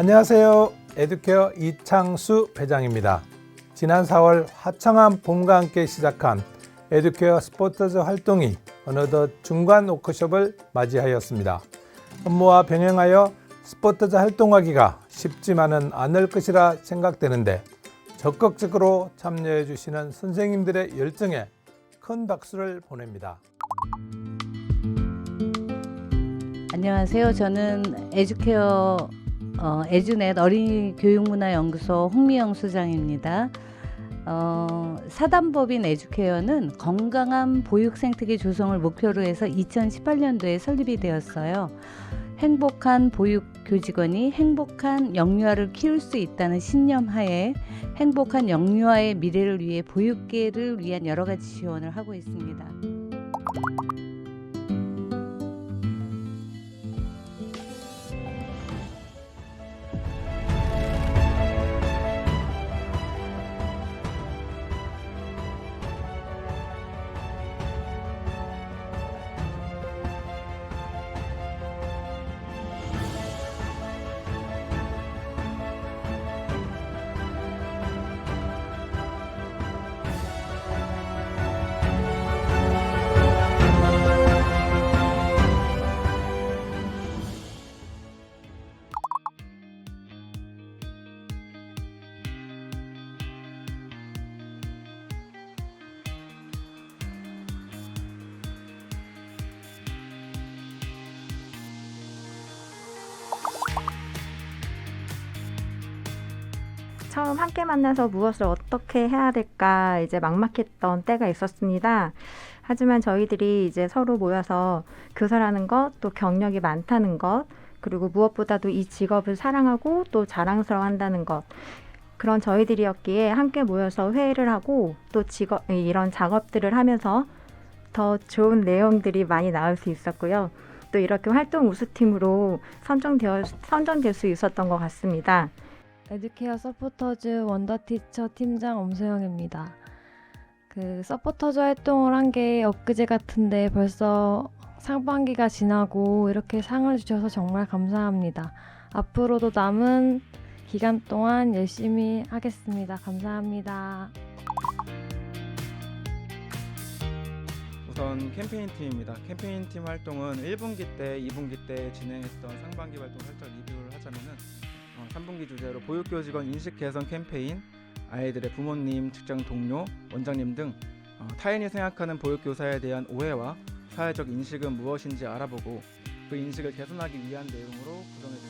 안녕하세요. 에듀케어 이창수 회장입니다. 지난 4월 화창한 봄과 함께 시작한 에듀케어 스포츠즈 활동이 어느덧 중간 워크숍을 맞이하였습니다. 업무와 병행하여 스포츠즈 활동하기가 쉽지만은 않을 것이라 생각되는데 적극적으로 참여해 주시는 선생님들의 열정에 큰 박수를 보냅니다. 안녕하세요. 저는 에듀케어 어, 에듀넷 어린이 교육문화연구소 홍미영 수장입니다. 어, 사단법인 에듀케어는 건강한 보육 생태계 조성을 목표로 해서 2018년도에 설립이 되었어요. 행복한 보육 교직원이 행복한 영유아를 키울 수 있다는 신념 하에 행복한 영유아의 미래를 위해 보육계를 위한 여러 가지 지원을 하고 있습니다. 처음 함께 만나서 무엇을 어떻게 해야 될까 이제 막막했던 때가 있었습니다. 하지만 저희들이 이제 서로 모여서 교사라는 것, 또 경력이 많다는 것, 그리고 무엇보다도 이 직업을 사랑하고 또 자랑스러워 한다는 것. 그런 저희들이었기에 함께 모여서 회의를 하고 또 직업, 이런 작업들을 하면서 더 좋은 내용들이 많이 나올 수 있었고요. 또 이렇게 활동 우수팀으로 선정되어, 선정될 수 있었던 것 같습니다. 에듀케어 서포터즈 원더티처 팀장 엄소영입니다. 그 서포터즈 활동을 한 게 엊그제 같은데 벌써 상반기가 지나고 이렇게 상을 주셔서 정말 감사합니다. 앞으로도 남은 기간 동안 열심히 하겠습니다. 감사합니다. 우선 캠페인 팀입니다. 캠페인 팀 활동은 1분기 때, 2분기 때 진행했던 상반기 활동 살짝 리뷰를 하자면은 어, 3분기 주제로 보육교 직원 인식 개선 캠페인, 아이들의 부모님, 직장 동료, 원장님 등 어, 타인이 생각하는 보육교사에 대한 오해와 사회적 인식은 무엇인지 알아보고 그 인식을 개선하기 위한 내용으로 구성해 주시면